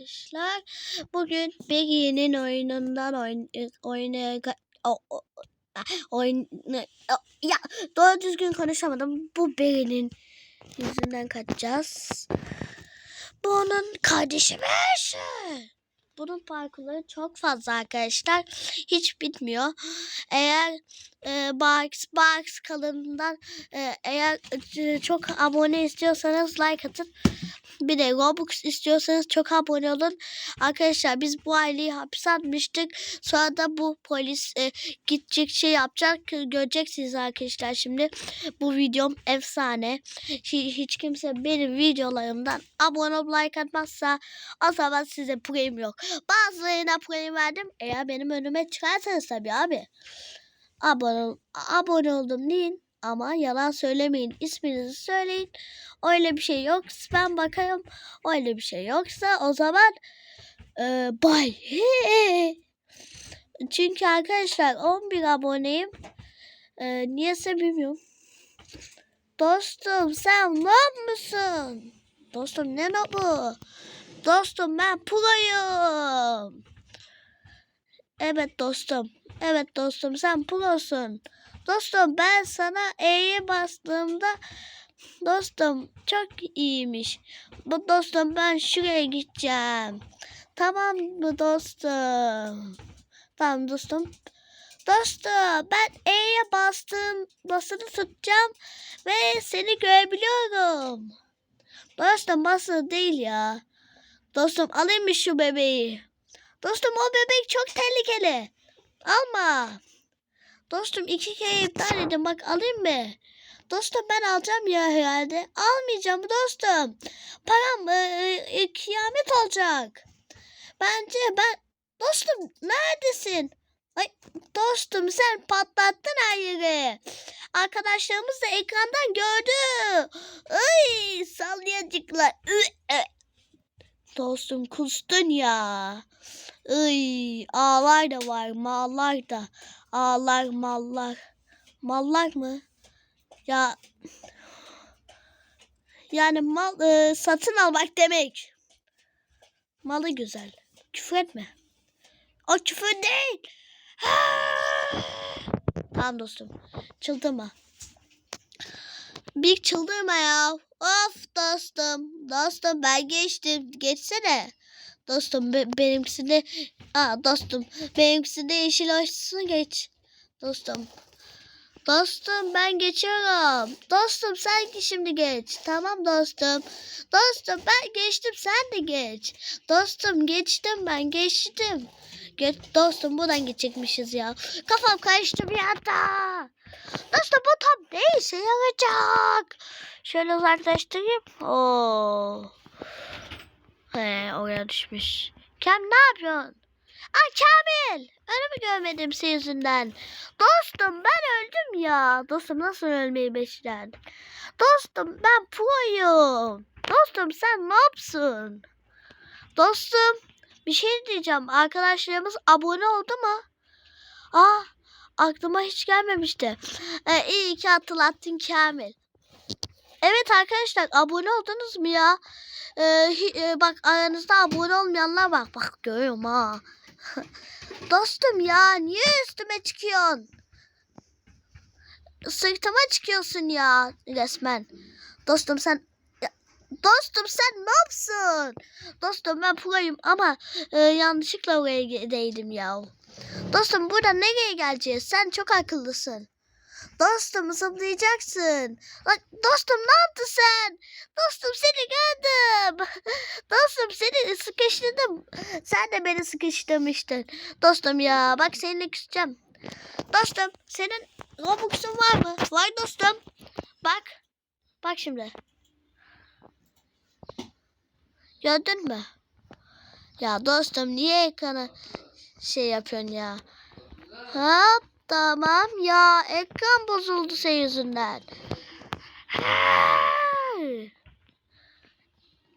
arkadaşlar. Bugün Begi'nin oyunundan oyn oynaya oyun ya doğru düzgün konuşamadım. Bu Begi'nin yüzünden kaçacağız. Bu onun kardeşiymiş. Bunun parkurları çok fazla arkadaşlar. Hiç bitmiyor. Eğer e, Box Box kanalından e, eğer e, çok abone istiyorsanız like atın. Bir de Robux istiyorsanız çok abone olun. Arkadaşlar biz bu aileyi hapse atmıştık. Sonra da bu polis e, gidecek şey yapacak. Göreceksiniz arkadaşlar şimdi. Bu videom efsane. Hiç, hiç kimse benim videolarımdan abone olup like atmazsa o zaman size prim yok. Bazılarına prim verdim. Eğer benim önüme çıkarsanız tabii abi. Abone, abone oldum deyin. Ama yalan söylemeyin. İsminizi söyleyin. Öyle bir şey yok. Ben bakarım. Öyle bir şey yoksa o zaman e, bay. Çünkü arkadaşlar 11 aboneyim. E, niyeyse bilmiyorum. Dostum sen ne musun? Dostum ne bu? Dostum ben proyum. Evet dostum. Evet dostum sen prosun. Dostum ben sana E'ye bastığımda dostum çok iyiymiş. Bu dostum ben şuraya gideceğim. Tamam mı dostum? Tamam dostum. Dostum ben E'ye bastım basını tutacağım ve seni görebiliyorum. Dostum basını değil ya. Dostum alayım mı şu bebeği? Dostum o bebek çok tehlikeli. Alma. Dostum iki kere iptal edin bak alayım mı? Dostum ben alacağım ya herhalde. Almayacağım dostum. Param e, e, kıyamet olacak. Bence ben... Dostum neredesin? Ay dostum sen patlattın her yeri. Arkadaşlarımız da ekrandan gördü. Ay sallayacaklar. Dostum kustun ya. Ay ağlar da var mallar da. Ağlar mallar. Mallar mı? Ya yani mal e, satın almak demek. Malı güzel. Küfür etme. O küfür değil. tamam dostum. Çıldırma. Bir çıldırma ya. Of dostum. Dostum ben geçtim. Geçsene. Dostum be benimkisinde Aa dostum benimkisinde yeşil olsun geç. Dostum. Dostum ben geçiyorum. Dostum sen şimdi geç. Tamam dostum. Dostum ben geçtim sen de geç. Dostum geçtim ben geçtim. Geç, dostum buradan geçecekmişiz ya. Kafam karıştı bir anda. Dostum bu tam ne işe yarayacak? Şöyle uzaklaştırayım. Oo. He oraya düşmüş. Kem ne yapıyorsun? Aa Kamil. Önümü görmedim senin yüzünden. Dostum ben öldüm ya. Dostum nasıl ölmeyi beşiren? Dostum ben proyum. Dostum sen ne yapsın? Dostum bir şey diyeceğim. Arkadaşlarımız abone oldu mu? Aa aklıma hiç gelmemişti. Ee, iyi ki hatırlattın Kamil. Evet arkadaşlar abone oldunuz mu ya? Ee, e, bak aranızda abone olmayanlar var. Bak görüyorum ha. Dostum ya niye üstüme çıkıyorsun? Sırtıma çıkıyorsun ya resmen. Dostum sen Dostum sen ne yapsın? Dostum ben proyum ama e, yanlışlıkla oraya değdim ya. Dostum burada nereye geleceğiz? Sen çok akıllısın. Dostum zıplayacaksın. Lan, dostum ne yaptın sen? Dostum seni gördüm. Dostum seni sıkıştırdım. Sen de beni sıkıştırmıştın. Dostum ya bak seninle küseceğim. Dostum senin Robux'un var mı? Var dostum. Bak. Bak şimdi. Gördün mü? Ya dostum niye ekrana şey yapıyorsun ya? Hop tamam ya ekran bozuldu senin yüzünden.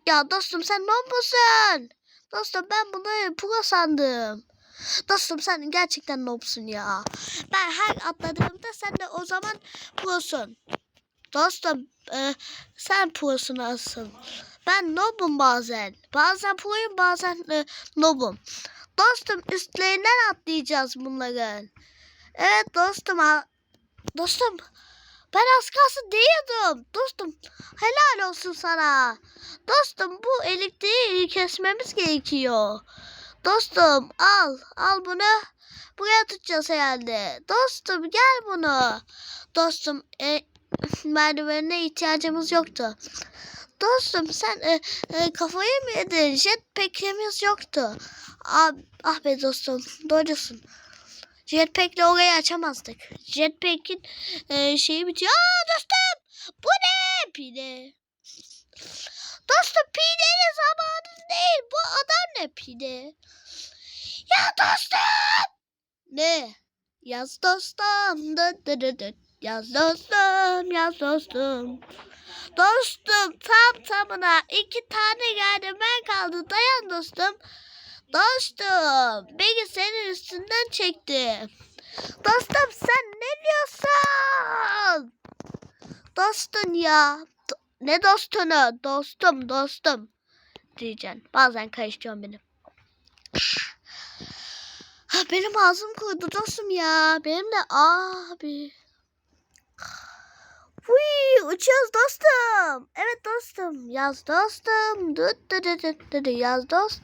Ya dostum sen yapıyorsun? Dostum ben bunu pro sandım. Dostum sen gerçekten nobsun ya. Ben her atladığımda sen de o zaman prosun. Dostum e, sen prosun asıl. Ben nobum bazen. Bazen proyum bazen e, nobum. Dostum üstlerinden atlayacağız bunların. Evet dostum. Dostum ben az kalsın değiyordum. Dostum helal olsun sana. Dostum bu elektriği kesmemiz gerekiyor. Dostum al al bunu. Buraya tutacağız herhalde. Dostum gel bunu. Dostum e, merdivenine ihtiyacımız yoktu. Dostum sen e, e, kafayı mı yedin? Jetpack'imiz yoktu. Ah, ah be dostum doğrusun. Jetpack'le orayı açamazdık. Jetpack'in e, şeyi bitiyor. Aa dostum bu ne? Pide. Dostum pidenin zamanı değil. Bu adam ne pide? Ya dostum. Ne? Yaz dostum. Dı dı dı dı. Yaz dostum. Yaz dostum. Dostum tam tamına iki tane geldi ben kaldı dayan dostum. Dostum beni senin üstünden çekti. Dostum sen ne diyorsun? Dostun ya. Ne dostunu? Dostum dostum diyeceksin. Bazen karıştırıyorum benim. Ha, benim ağzım kurudu dostum ya. Benim de abi. Uy, uçuyoruz dostum. Evet dostum. Yaz dostum. Düt düt düt düt. Yaz dost.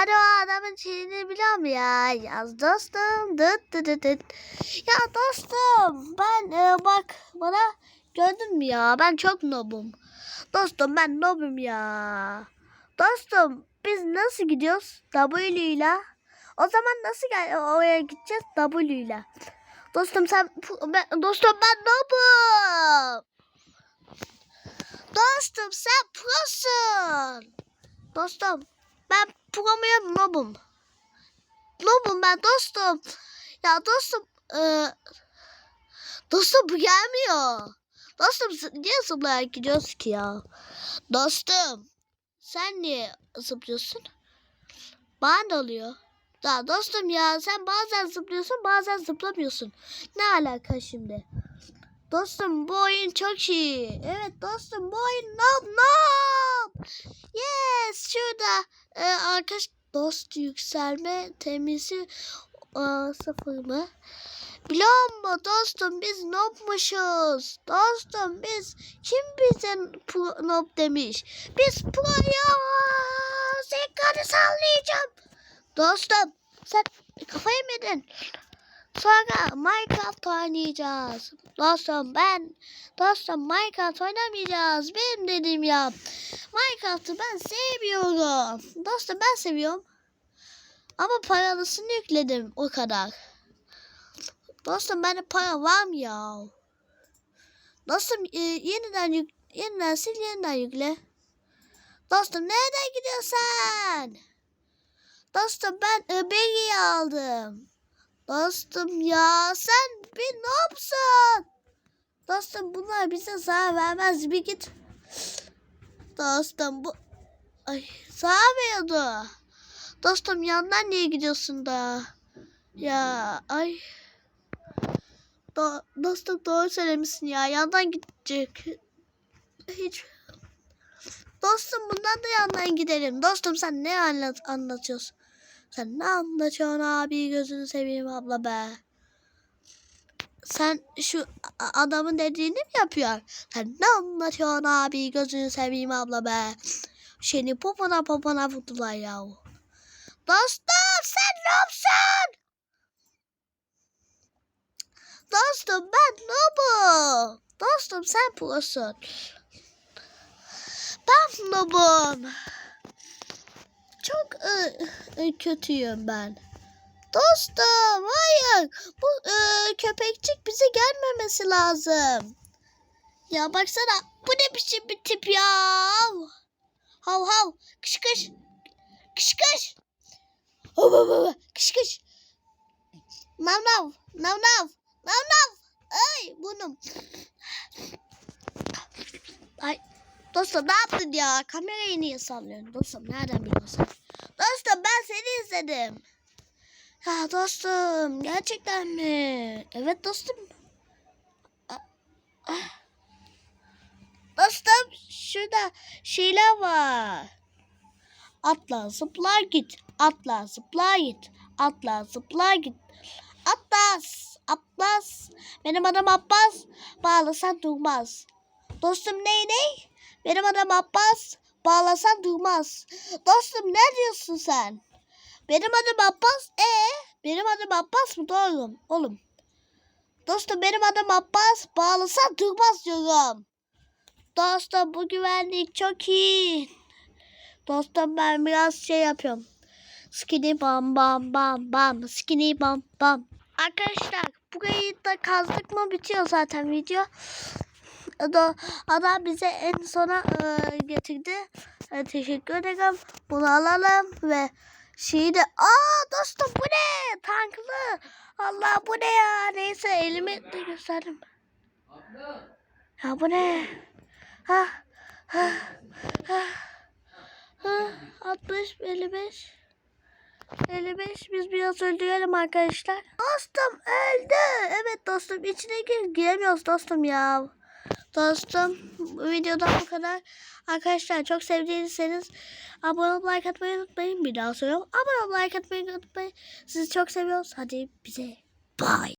Hadi o adamın şeyini biliyorum ya. Yaz dostum. Düt düt düt düt. Ya dostum. Ben e, bak bana gördün mü ya? Ben çok nobum. Dostum ben nobum ya. Dostum biz nasıl gidiyoruz? W ile. O zaman nasıl gel oraya gideceğiz? W ile. Dostum sen ben, dostum ben nobum. Dostum sen prosun. Dostum ben pro muyum nobum. Nobum ben dostum. Ya dostum e, dostum bu gelmiyor. Dostum niye zıplayarak gidiyoruz ki ya? Dostum sen niye zıplıyorsun? Bana da oluyor. Ya dostum ya sen bazen zıplıyorsun bazen zıplamıyorsun. Ne alaka şimdi? Dostum bu oyun çok iyi. Evet dostum bu oyun nob nob. Yes şurada e, arkadaş dost yükselme temizi e, sıfır mı? Biliyor musun dostum biz nobmuşuz. Dostum biz kim bize pro, nob demiş? Biz proyuz. Ekranı sallayacağım. Dostum sen kafayı mı yedin? Sonra Minecraft oynayacağız. Dostum ben dostum Minecraft oynamayacağız. Benim dediğim yap. Minecraft'ı ben sevmiyorum. Dostum ben seviyorum. Ama paralısını yükledim o kadar. Dostum bende para var mı ya? Dostum e, yeniden yük yeniden sil yeniden yükle. Dostum nereden gidiyorsun? Dostum ben e, aldım. Dostum ya sen bir nopsun. Dostum bunlar bize zarar vermez. Bir git. Dostum bu... Ay zarar veriyordu. Dostum yandan niye gidiyorsun da? Ya ay. Do dostum doğru söylemişsin ya. Yandan gidecek. Hiç. Dostum bundan da yandan gidelim. Dostum sen ne anlat anlatıyorsun? Sen ne anlatıyorsun abi gözünü seveyim abla be. Sen şu adamın dediğini mi yapıyorsun? Sen ne anlatıyorsun abi gözünü seveyim abla be. Seni popona popona vurdular ya. Dostum sen ne yapsın? Dostum ben nobum. Dostum sen prosun. Ben nobum. Çok ı, kötüyüm ben. Dostum hayır. Bu ı, köpekçik bize gelmemesi lazım. Ya baksana bu ne biçim bir tip ya. Hav hav kış kış. Kış kış. Hav hav hav kış kış. Nav nav nav nav nav nav. Ay burnum. Ay dostum ne yaptın ya? Kamerayı niye sallıyorsun? Dostum nereden biliyorsun? Dostum ben seni izledim. Ya dostum gerçekten mi? Evet dostum. Dostum şurada şeyler var. Atla zıpla git. Atla zıpla git. Atla zıpla git. Atlas. Atlas. Benim adım Abbas. Bağlasan durmaz. Dostum ney ney? Benim adım Abbas. Bağlasan durmaz. Dostum ne diyorsun sen? Benim adım Abbas. E benim adım Abbas mı? Doğru. Oğlum. Dostum benim adım Abbas. Bağlasan durmaz diyorum. Dostum bu güvenlik çok iyi. Dostum ben biraz şey yapıyorum. Skinny bam bam bam bam. Skinny bam bam. Arkadaşlar burayı da kazdık mı bitiyor zaten video. Ada, adam bize en sona e, getirdi. E, teşekkür ederim. Bunu alalım ve şeyi de... Aa dostum bu ne? Tanklı. Allah bu ne ya? Neyse elimi de gösterdim. Ya bu ne? Ha, ha, ha, ha, 60, 55, 55. Biz biraz öldürelim arkadaşlar. Dostum öldü. Evet dostum içine gir. Giremiyoruz dostum ya. Dostum bu videodan bu kadar. Arkadaşlar çok sevdiyseniz abone olup like atmayı unutmayın. Bir daha söylüyorum. Abone olup like atmayı unutmayın. Sizi çok seviyoruz. Hadi bize bye.